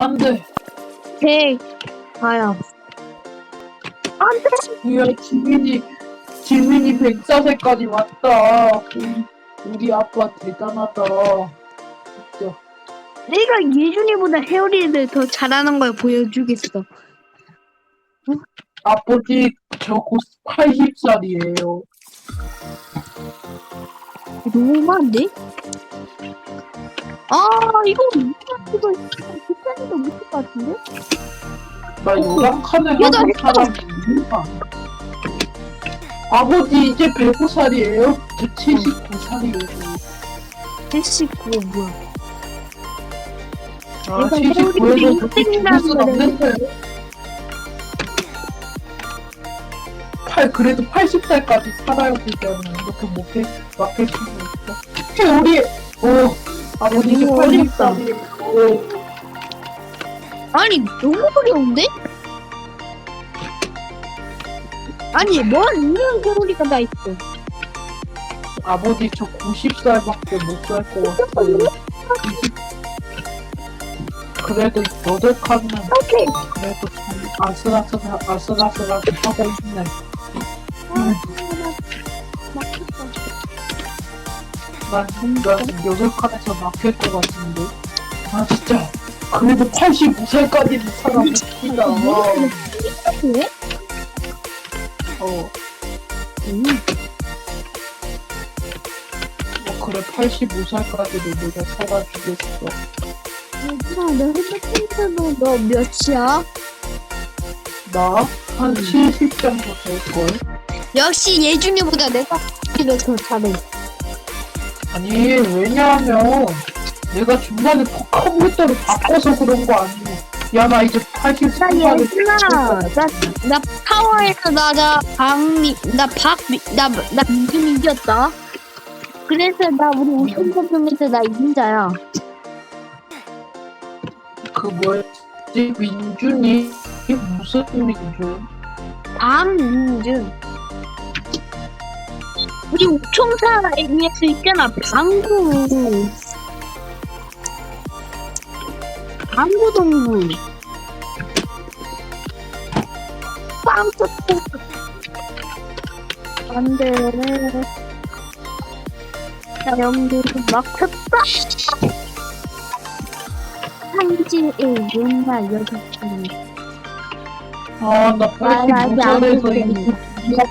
안돼 백 가야 안돼 뭐야 지민이 지민이 104세까지 왔다. 우리, 우리 아빠 대단하다. 진짜. 내가 예준이보다 헤어리를 더 잘하는 걸 보여주겠어. 아버지 저곧 80살이에요. 너무 많은데? 아 이거 이거 비싼이도 못할 것 같은데? 나 요랑칸을 여덟 하는 사람이 누가 아버지 이제 105살이에요? 저 79살이에요. 79 뭐야? 아 내가 79에서 그렇게 죽을 순 없는데. 팔 그래도 80살까지 살아야 되잖아. 이렇게 못해 맡길 수는 없어. 혹시 우리 어 아버지 이제 너무 어렵다. 80살이에 요 아니 너무 어려운데? 아니 뭔 이런 소리가 다 있어 아버지 저 90살밖에 못 살 것 같아요. 그래도 여덟 칸은 오케이 그래도 참 아슬아슬하, 아슬아슬하게 하고 있네. 난, 난 여덟 칸에서 막힐 것 같은데. 아 진짜 그래도 85살까지는 살아봅시다. 왜? 어, 음. 뭐 그래 85살까지도 내가 살아주겠어. 얘들아 너 핸드폰으로 너 몇이야? 나 한 70 정도 될걸? 역시 예준이보다 내가 더 잘해 아니 왜냐하면 내가 중간에 컴퓨터를 바꿔서 그런 거 아니야. 야 나 이제 나 83살에 예준아 나, 나 파워에서 나나 박미 나박나나 민준 이겼다. 그래서 나 우리 우승자 중에서 나 이긴 자야. 그 뭐였지? 민준이? 이게 무슨 민준? 박민준. 우리 우총사에서 있잖아 방구 방구 동구 빵꾸 안돼. 자 연기 막혔다. 한지의 옛날 여자친구 아나 85살에서 텐데. 이거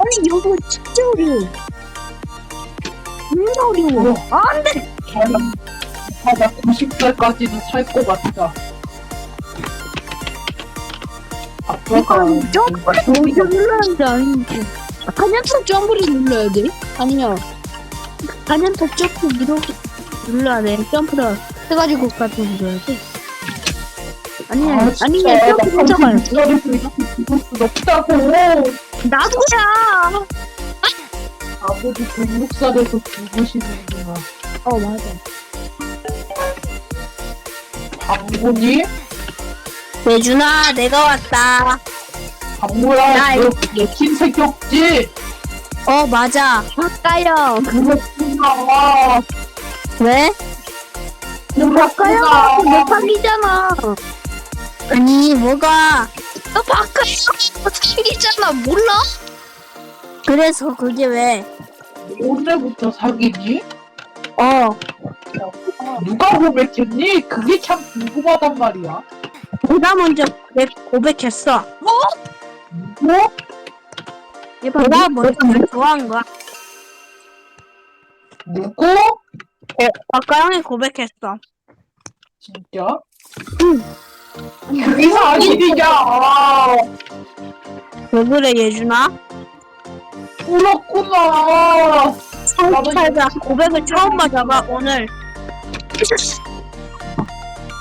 아니 이거 진짜 어려워 진짜 어려워 안 돼 아나 90살까지는 살것 같다 아빠가 이건 점프를 어디서 눌러야지 아닌지 단연탑 점프를 눌러야 돼? 아니야 단연탑 점프 이렇게 눌러야 돼 점프를 해가지고 같이 눌러야 돼 아니야 아, 진짜. 아니야 나 점프 훔쳐가야 돼 86살에서 이렇게 죽을 순 없다고 나도야 아버지 106살에서 죽으시는구나 어 맞아. 방구니? 예준아 내가 왔다. 방구야 나너 흰색 격지? 어 맞아. 바꿔요. 그렇구나 왜? 너 바꿔요. 너 사기잖아. 아니 뭐가? 너 바꿔요. 사기잖아. 몰라? 그래서 그게 왜? 언제부터 사귀니? 어 누가 고백했니? 그게 참 궁금하단 말이야 내가 먼저 내 고백했어 뭐? 내가 먼저 날 좋아한 거야 누구? 박가영이 고백했어 진짜? 응. 그게 사실이냐 아, 왜 그래 예준아? 그렇구나. 살자 고백을 처음 받아봐 오늘?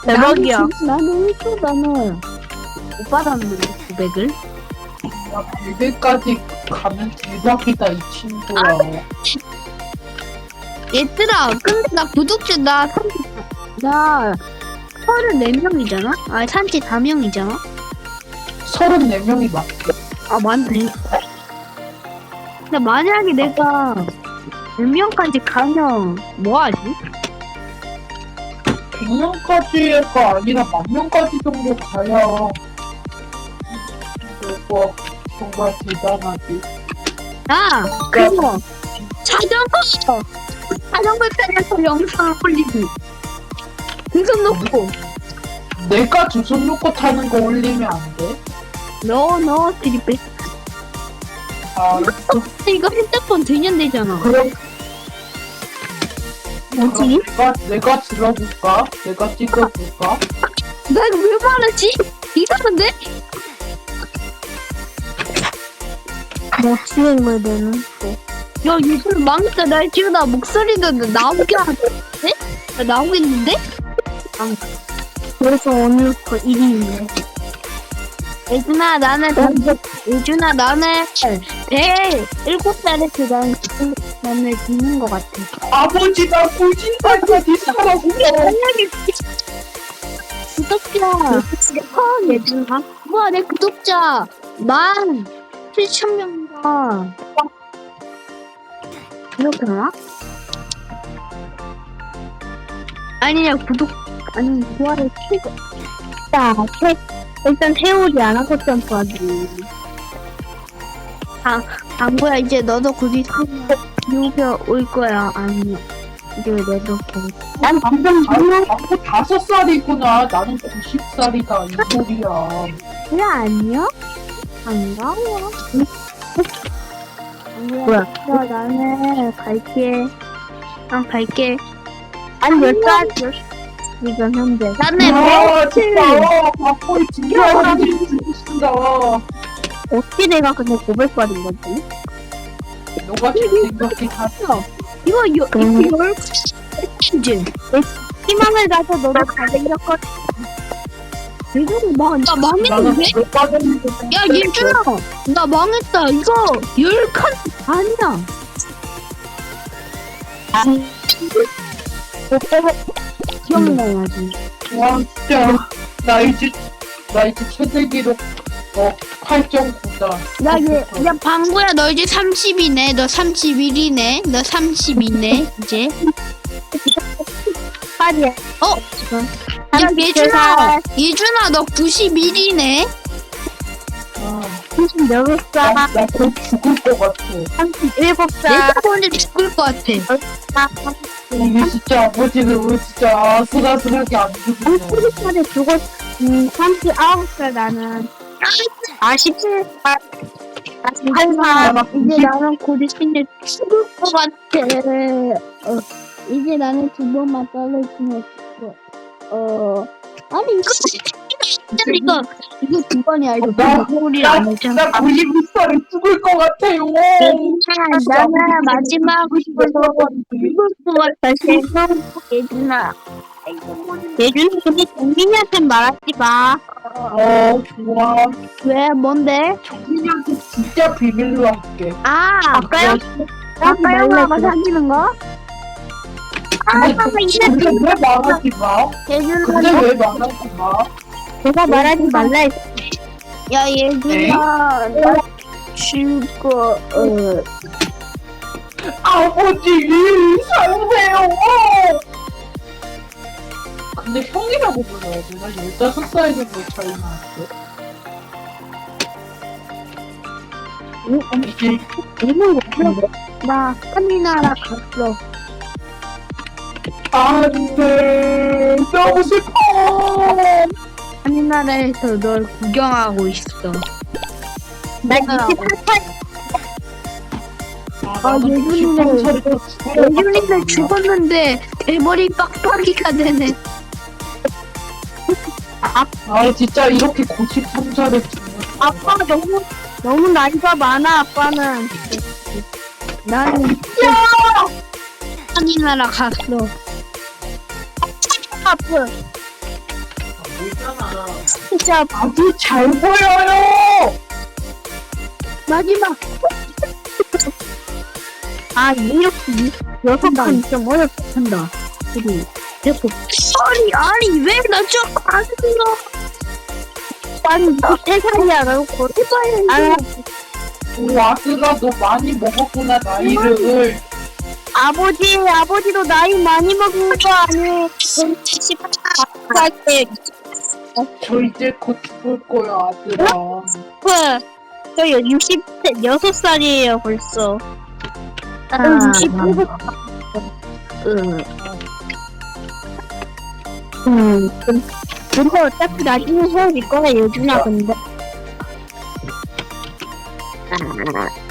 대박이야. 나는 일초 나는 오빠라는 고백을? 야, 100회까지 가면 대박이다 이 친구야. 얘들아 근데 나 구독자 나 30, 나 34명이잖아? 아 34명이잖아? 34명이 맞어 아 맞네 근데 만약에 내가 100명까지 가면 뭐하지? 100명까지가 아니라 만 명까지 정도 가야 그거 정말 대단하지. 야, 그거 자전거 자전거 타면서 영상을 올리기. 등급 놓고 내가 두손 놓고 타는 거 올리면 안 돼? 너너 드립백. 아, 이거 핸드폰 들년되잖아. 그럼 뭐지? 내가 내가 들어볼까? 내가 찍어볼까? 나 이거 왜 말하지? 이상한데? 뭐 진행을 되는 야, 이거 망했다. 나 지금 나 목소리도 나오게 하는데? 나 나오겠는데? 그래서 오늘부터 1위네 예준아, 나는, 예준아, 나는, 배, 일곱 살에서 난, 나는 듣는 것 같아. 아버지가 고진살까지 살았어. 구독자, 어, 예준아. 우와, 내 구독자, 만, 7천 명이다. 이렇게 나와? 아니야, 구독, 아니, 좋아요, 최고. 자 태, 일단 태우지 않아서 점프하기 안보야 이제 너도 곧 있으면 여기 올 거야 아니야 이제 내도 보고 난 방금 아니, 아고 다섯 살이구나. 나는 90살이다. 이 소리야. 그래 아니야? 반가워 뭐야? 야 나는 갈게 난 갈게 아니 몇살 지금 현재 나는 아, 진짜. 밥벌이 진짜. 어떻게 내가 근데 900발인 거지? 너가 지금 생각해 다 이거 여, 음. 이거 열 이제 희망을 가져 너도 잘생겼거든 이거 망, 나 나는 망했는데? 야 예준아 나 망했다 이거 열칸 아니야 기억나야지 와, 진짜. 나 이제, 나 이제 최대 기록, 어, 8.9다. 야, 얘, 야, 방구야, 너 이제 30이네. 너 31이네. 너 32네, 이제. 빨리 어? 야, 예준아, 예준아, 너 91이네. 아, 36살 나, 나곧 죽을 것 같아. 37살 내가 먼저 죽을 것 같아. 이게 진짜 아버지는 왜 진짜 아슬아슬하게 안 죽으냐. 37살에 죽었 음 39살 나는 47살 48살 이제 나는 곧 있으면 죽을 것 같아. 어, 이제 나는 두 번만 떨어지면 죽어. 어, 아니, 이거, 이거, 이거 두 번이야. 이거 나- 안 했잖아. 나 92살에 죽을 것 같아요. 나는 마지막 으로 죽을 것 같아. 예준아. 예준이 근데 정민이한테 말하지 마 어, 좋아. 왜 뭔데? 정민이한테 진짜 비밀로 할게. 아 아까요? 아까 영화가 사귀는 거? 근데, 아, 이래. 근데 왜 말하지 마? 예준아 근데 왜 말하지 마? 내가 말하지 말라 했어 야 예준아 나 죽어 어 아버지, 살려요. 근데 형이라고 불러야 돼. 나 15살 정도 차이 나는데. 이제 이분 못나 카미나라 갔어 안 돼. 너무 슬퍼. 카미나라에서 널 구경하고 있어 나 28살 아, 예준이는- 예준이는 죽었는데 대머리 빡빡이가 되네 아, 진짜 이렇게 93살에 죽는 아빠 너무 너무 나이가 많아 아빠는. 나는 카미나라 갔어 아빠 보이잖아. 진짜 아주 잘 보여요. 마지막. 아 이렇게 여섯 칸좀 어렵다. 한다. 우리 대포 아니 아니 왜 나좀 안 들어 아니 너세 살이야 너 곧. 아 우리 아들아, 너 많이 먹었구나, 나이를. 아버지, 아버지도 나이 많이 먹은 거 아니에요? 18살 저 이제 곧 죽을 거야 아들아 저 66살이에요, 벌써. 아, 음, 67살. 응. 음, 근- 근데 어차피 나중에 헤어질 거야, 요즘아, 근데. 아,